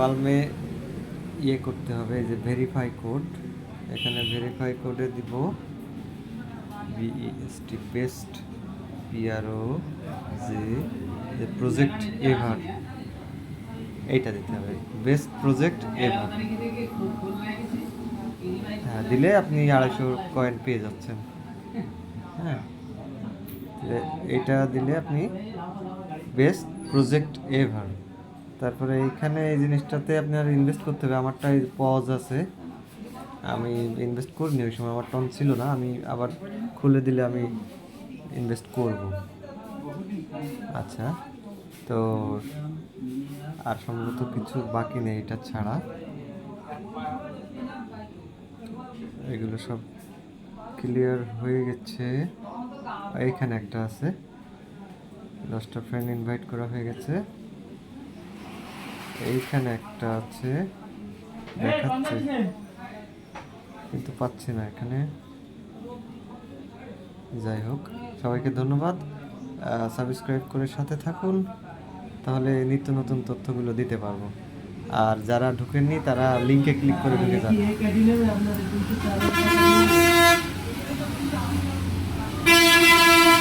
বালমে ইয়ে করতে হবে যে ভেরিফাই কোড এখানে ভেরিফাই কোডে দিব B E S T best PRO যে প্রজেক্ট এভার এইটা দিতে হবে বেস্ট প্রজেক্ট এভার হ্যাঁ দিলে আপনি আড়াইশো কয়েন পেয়ে যাচ্ছেন। হ্যাঁ এটা দিলে আপনি বেস্ট প্রজেক্ট এভার তারপরে এইখানে এই জিনিসটাতে আপনার ইনভেস্ট করতে হবে। আমারটা পজ আছে। আমি ইনভেস্ট করিনি, ওই সময় আমার টন ছিল না। আমি আবার খুলে দিলে আমি ইনভেস্ট করব। আচ্ছা তো আর সম্ভবত কিছু বাকি নেই এটা ছাড়া। এগুলো সব ক্লিয়ার হয়ে গেছে। এইখানে একটা আছে। দশটা ফ্রেন্ড ইনভাইট করা হয়ে গেছে। এইখানে একটা আছে, দেখাচ্ছে। কিন্তু পাচ্ছি না এখানে। যাই হোক, সবাইকে ধন্যবাদ। সাবস্ক্রাইব করে সাথে থাকুন, তাহলে নিত্য নতুন তথ্যগুলো দিতে পারব। আর যারা ঢুকেননি, তারা লিঙ্কে ক্লিক করে ঢুকে যান।